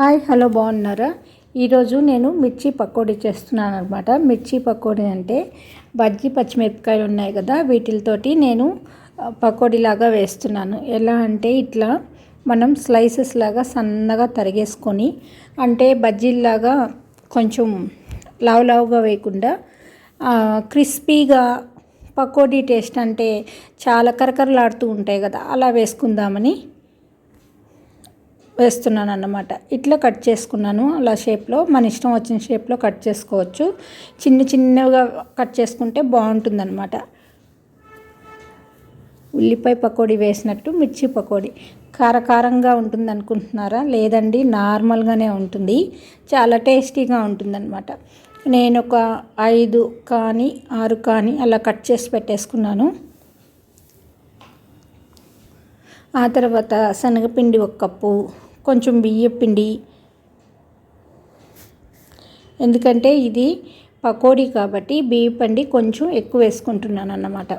Hi hello బాగున్నారా? ఈరోజు నేను మిర్చి పకోడీ చేస్తున్నాను అనమాట మిర్చి పకోడీ అంటే బజ్జి పచ్చిమిరపకాయలు ఉన్నాయి కదా వీటితోటి నేను పకోడీలాగా వేస్తున్నాను. ఎలా అంటే ఇట్లా మనం స్లైసెస్ లాగా సన్నగా తరిగేసుకొని అంటే బజ్జీలాగా కొంచెం లావు లావుగా వేయకుండా క్రిస్పీగా పకోడీ టేస్ట్ అంటే చాలా కరకరలాడుతూ ఉంటాయి కదా అలా వేసుకుందామని వేస్తున్నాను అన్నమాట ఇట్లా కట్ చేసుకున్నాను. అలా షేప్లో మన ఇష్టం వచ్చిన షేప్లో కట్ చేసుకోవచ్చు. చిన్న చిన్నగా కట్ చేసుకుంటే బాగుంటుందన్నమాట. ఉల్లిపాయ పకోడీ వేసినట్టు మిర్చి పకోడీ. కారకారంగా ఉంటుంది అనుకుంటున్నారా లేదండి నార్మల్గానే ఉంటుంది. చాలా టేస్టీగా ఉంటుందన్నమాట. నేను ఒక ఐదు కానీ ఆరు కానీ అలా కట్ చేసి పెట్టేసుకున్నాను. ఆ తర్వాత శనగపిండి ఒక కప్పు కొంచెం బియ్యపిండి ఎందుకంటే ఇది పకోడీ కాబట్టి బియ్యపిండి కొంచెం ఎక్కువ వేసుకుంటున్నాను అన్నమాట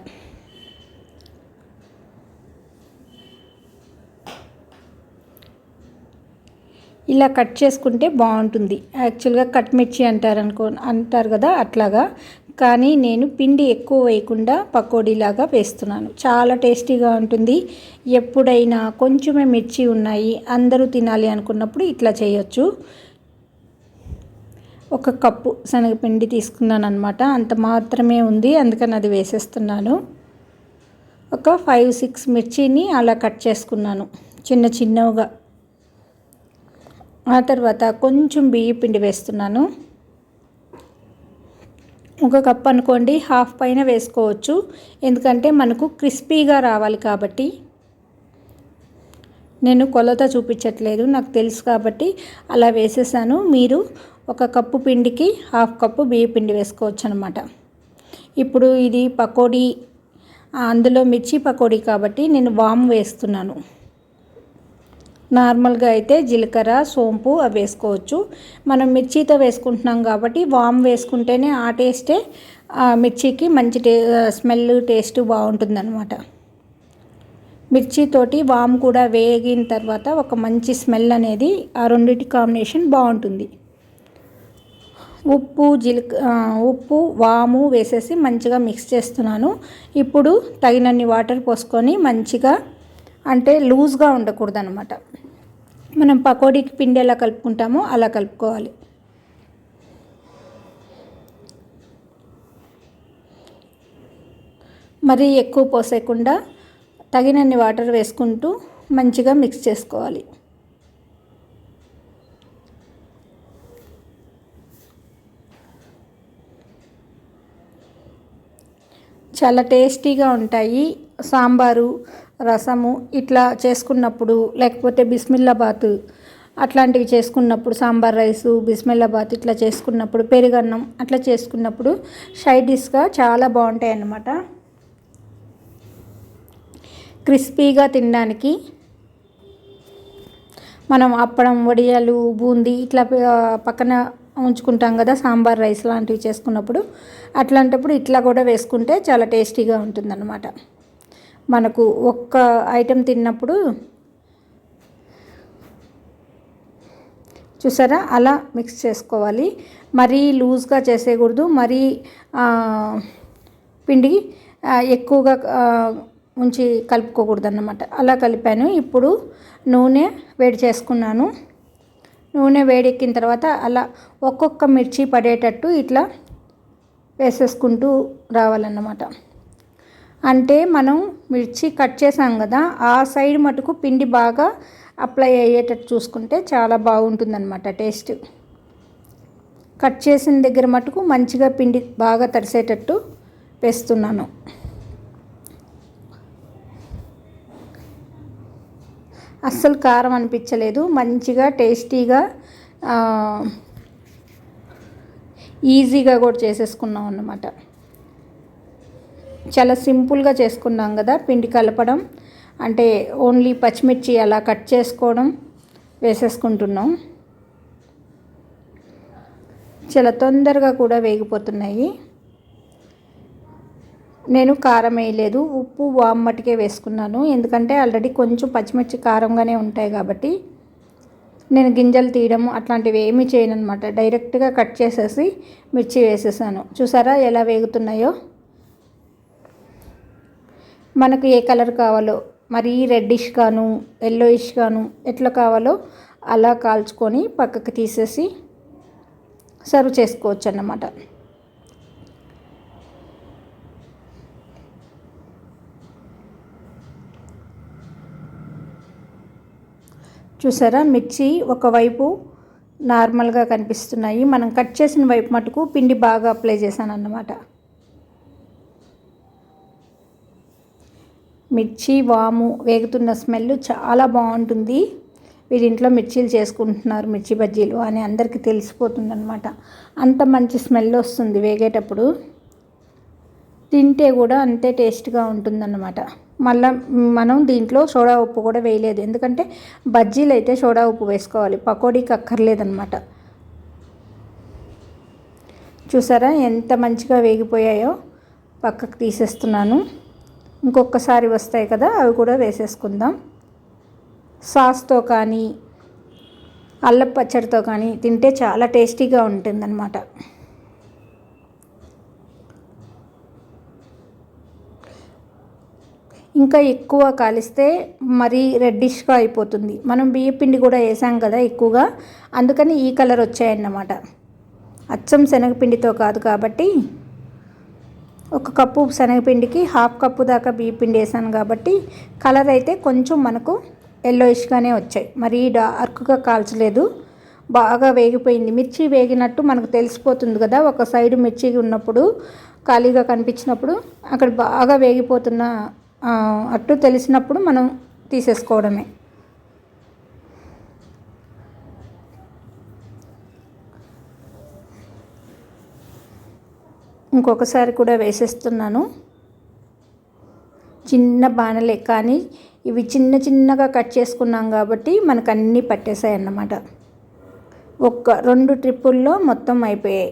ఇలా కట్ చేసుకుంటే బాగుంటుంది. యాక్చువల్గా కట్ మిర్చి అంటారు అనుకో అంటారు కదా అట్లాగా కానీ నేను పిండి ఎక్కువ వేయకుండా పకోడీలాగా వేస్తున్నాను. చాలా టేస్టీగా ఉంటుంది. ఎప్పుడైనా కొంచెమే మిర్చి ఉన్నాయి అందరూ తినాలి అనుకున్నప్పుడు ఇట్లా చేయొచ్చు. ఒక కప్పు శనగపిండి తీసుకున్నాను అనమాట అంత మాత్రమే ఉంది అందుకని అది వేసేస్తున్నాను. ఒక ఫైవ్ సిక్స్ మిర్చిని అలా కట్ చేసుకున్నాను చిన్న చిన్నగా. ఆ తర్వాత కొంచెం బియ్య పిండి వేస్తున్నాను. ఒక కప్ అనుకోండి హాఫ్ పైన వేసుకోవచ్చు. ఎందుకంటే మనకు క్రిస్పీగా రావాలి కాబట్టి. నేను కొలత చూపించట్లేదు నాకు తెలుసు కాబట్టి అలా వేసేసాను. మీరు ఒక కప్పు పిండికి హాఫ్ కప్పు బియ్య పిండి వేసుకోవచ్చు అనమాట ఇప్పుడు ఇది పకోడీ అందులో మిర్చి పకోడీ కాబట్టి నేను వామ్ వేస్తున్నాను. నార్మల్గా అయితే జీలకర్ర సోంపు అవి వేసుకోవచ్చు. మనం మిర్చితో వేసుకుంటున్నాం కాబట్టి వామ్ వేసుకుంటేనే ఆ టేస్టే ఆ మిర్చికి మంచి టే స్మెల్ టేస్ట్ బాగుంటుందన్నమాట. మిర్చితోటి వామ్ కూడా వేగిన తర్వాత ఒక మంచి స్మెల్ అనేది ఆ రెండింటి కాంబినేషన్ బాగుంటుంది. ఉప్పు జీలక ఉప్పు వాము వేసేసి మంచిగా మిక్స్ చేస్తున్నాను. ఇప్పుడు తగినన్ని వాటర్ పోసుకొని మంచిగా అంటే లూజ్గా ఉండకూడదు అనమాట మనం పకోడీకి పిండి ఎలా కలుపుకుంటామో అలా కలుపుకోవాలి. మరీ ఎక్కువ పోసేయకుండా తగినన్ని వాటర్ వేసుకుంటూ మంచిగా మిక్స్ చేసుకోవాలి. చాలా టేస్టీగా ఉంటాయి సాంబారు రసము ఇట్లా చేసుకున్నప్పుడు లేకపోతే బిస్మిల్లాబాత్ అట్లాంటివి చేసుకున్నప్పుడు సాంబార్ రైసు బిస్మిల్లాబాత్ ఇట్లా చేసుకున్నప్పుడు పెరుగన్నం అట్లా చేసుకున్నప్పుడు సైడ్ డిష్గా చాలా బాగుంటాయి అన్నమాట క్రిస్పీగా తినడానికి మనం అప్పడం వడియాలు బూందీ ఇట్లా పక్కన ఉంచుకుంటాం కదా సాంబార్ రైస్ లాంటివి చేసుకున్నప్పుడు అట్లాంటప్పుడు ఇట్లా కూడా వేసుకుంటే చాలా టేస్టీగా ఉంటుందన్నమాట. మనకు ఒక్క ఐటెం తిన్నప్పుడు చూసారా? అలా మిక్స్ చేసుకోవాలి. మరీ లూజ్గా చేసేయకూడదు. మరీ పిండి ఎక్కువగా ఉంచి కలుపుకోకూడదు అన్నమాట అలా కలిపాను. ఇప్పుడు నూనె వేడి చేసుకున్నాను. నూనె వేడెక్కిన తర్వాత అలా ఒక్కొక్క మిర్చి పడేటట్టు ఇట్లా వేసేసుకుంటూ రావాలన్నమాట. అంటే మనం మిర్చి కట్ చేసాం కదా ఆ సైడ్ మటుకు పిండి బాగా అప్లై అయ్యేటట్టు చూసుకుంటే చాలా బాగుంటుందన్నమాట టేస్ట్. కట్ చేసిన దగ్గర మటుకు మంచిగా పిండి బాగా తడిసేటట్టు వేస్తున్నాను. అస్సలు కారం అనిపించలేదు మంచిగా టేస్టీగా ఈజీగా కూడా చేసేసుకున్నాం అన్నమాట. చాలా సింపుల్గా చేసుకున్నాం కదా పిండి కలపడం. అంటే ఓన్లీ పచ్చిమిర్చి అలా కట్ చేసుకోవడం వేసేసుకుంటున్నాం. చాలా తొందరగా కూడా వేగిపోతున్నాయి. నేను కారం వేయలేదు ఉప్పు వామ్ మట్టుకే వేసుకున్నాను. ఎందుకంటే ఆల్రెడీ కొంచెం పచ్చిమిర్చి కారంగానే ఉంటాయి కాబట్టి నేను గింజలు తీయడం అట్లాంటివి ఏమీ చేయను అనమాట డైరెక్ట్గా కట్ చేసేసి మిర్చి వేసేసాను. చూసారా ఎలా వేగుతున్నాయో? మనకు ఏ కలర్ కావాలో మరీ రెడ్డిష్ గాను ఎల్లోయిష్ గాను ఎట్లా కావాలో అలా కాల్చుకొని పక్కకి తీసేసి సర్వ్ చేసుకోవచ్చు అన్నమాట చూసారా? మిర్చి ఒకవైపు నార్మల్గా కనిపిస్తున్నాయి. మనం కట్ చేసిన వైపు మటుకు పిండి బాగా అప్లై చేశాను అన్నమాట మిర్చి వాము వేగుతున్న స్మెల్ చాలా బాగుంటుంది. వీరింట్లో మిర్చీలు చేసుకుంటున్నారు మిర్చి బజ్జీలు అని అందరికీ తెలిసిపోతుందనమాట అంత మంచి స్మెల్ వస్తుంది వేగేటప్పుడు. తింటే కూడా అంతే టేస్ట్గా ఉంటుందన్నమాట. మళ్ళీ మనం దీంట్లో సోడా ఉప్పు కూడా వేయలేదు. ఎందుకంటే బజ్జీలు అయితే సోడా ఉప్పు వేసుకోవాలి. పకోడీకి అక్కర్లేదన్నమాట చూసారా ఎంత మంచిగా వేగిపోయాయో? పక్కకు తీసేస్తున్నాను. ఇంకొకసారి వస్తాయి కదా అవి కూడా వేసేసుకుందాం. సాస్తో కానీ అల్లం పచ్చడితో కానీ తింటే చాలా టేస్టీగా ఉంటుందన్నమాట. ఇంకా ఎక్కువ కాలిస్తే మరీ రెడ్డిష్గా అయిపోతుంది. మనం బియ్య పిండి కూడా వేసాం కదా ఎక్కువగా అందుకని ఈ కలర్ వచ్చాయన్నమాట. అచ్చం శనగపిండితో కాదు కాబట్టి ఒక కప్పు శనగపిండికి హాఫ్ కప్పు దాకా బియ్య పిండి వేసాను కాబట్టి కలర్ అయితే కొంచెం మనకు ఎల్లోయిష్గానే వచ్చాయి. మరీ డార్క్గా కాల్చలేదు. బాగా వేగిపోయింది. మిర్చి వేగినట్టు మనకు తెలిసిపోతుంది కదా ఒక సైడ్ మిర్చి ఉన్నప్పుడు ఖాళీగా కనిపించినప్పుడు అక్కడ బాగా వేగిపోతున్న అట్టు తెలిసినప్పుడు మనం తీసేసుకోవడమే. ఇంకొకసారి కూడా వేసేస్తున్నాను. చిన్న బాణలే కానీ ఇవి చిన్న చిన్నగా కట్ చేసుకున్నాం కాబట్టి మనకు అన్నీ పట్టేశాయి అన్నమాట ఒక్క రెండు ట్రిప్పుల్లో మొత్తం అయిపోయాయి.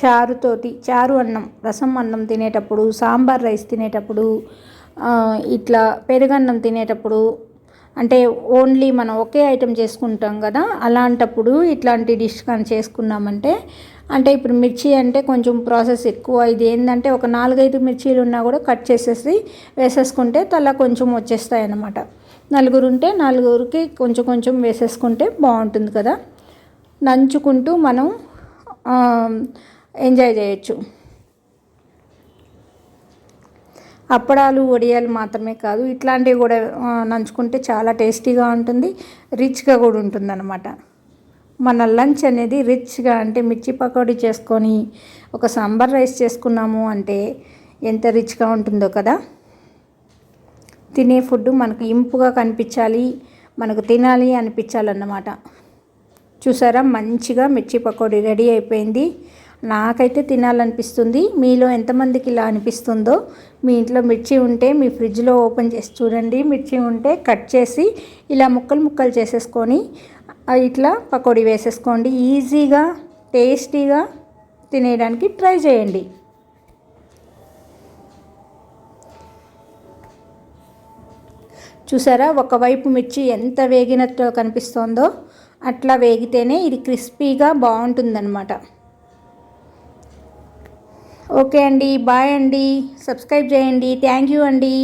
చారుతోటి చారు అన్నం రసం అన్నం తినేటప్పుడు సాంబార్ రైస్ తినేటప్పుడు ఇట్లా పెరుగన్నం తినేటప్పుడు అంటే ఓన్లీ మనం ఒకే ఐటెం చేసుకుంటాం కదా అలాంటప్పుడు ఇట్లాంటి డిష్ కానీ చేసుకున్నామంటే అంటే ఇప్పుడు మిర్చి అంటే కొంచెం ప్రాసెస్ ఎక్కువ. ఇది ఏంటంటే ఒక నాలుగైదు మిర్చీలు ఉన్నా కూడా కట్ చేసేసి వేసేసుకుంటే తల కొంచెం వచ్చేస్తాయి అన్నమాట. నలుగురు ఉంటే నలుగురికి కొంచెం కొంచెం వేసేసుకుంటే బాగుంటుంది కదా. నంచుకుంటూ మనం ఎంజాయ్ చేయొచ్చు. అప్పడాలు వడియాలు మాత్రమే కాదు ఇట్లాంటివి కూడా నంచుకుంటే చాలా టేస్టీగా ఉంటుంది రిచ్గా కూడా ఉంటుంది అనమాట మన లంచ్ అనేది రిచ్గా అంటే మిర్చి పకోడీ చేసుకొని ఒక సాంబార్ రైస్ చేసుకున్నాము అంటే ఎంత రిచ్గా ఉంటుందో కదా. తినే ఫుడ్ మనకు ఇంపుగా కనిపించాలి మనకు తినాలి అనిపించాలన్నమాట. చూసారా? మంచిగా మిర్చి పకోడీ రెడీ అయిపోయింది. నాకైతే తినాలనిపిస్తుంది. మీలో ఎంతమందికి ఇలా అనిపిస్తుందో మీ ఇంట్లో మిర్చి ఉంటే మీ ఫ్రిడ్జ్లో ఓపెన్ చేసి చూడండి. మిర్చి ఉంటే కట్ చేసి ఇలా ముక్కలు ముక్కలు చేసేసుకొని ఇట్లా పకోడీ వేసేసుకోండి. ఈజీగా టేస్టీగా తినేయడానికి ట్రై చేయండి. చూసారా? ఒకవైపు మిర్చి ఎంత వేగినట్టు కనిపిస్తోందో అట్లా వేగితేనే ఇది క్రిస్పీగా బాగుంటుందన్నమాట. ఓకే అండి బాయ్ అండి సబ్స్క్రైబ్ చేయండి థ్యాంక్ యూ అండి.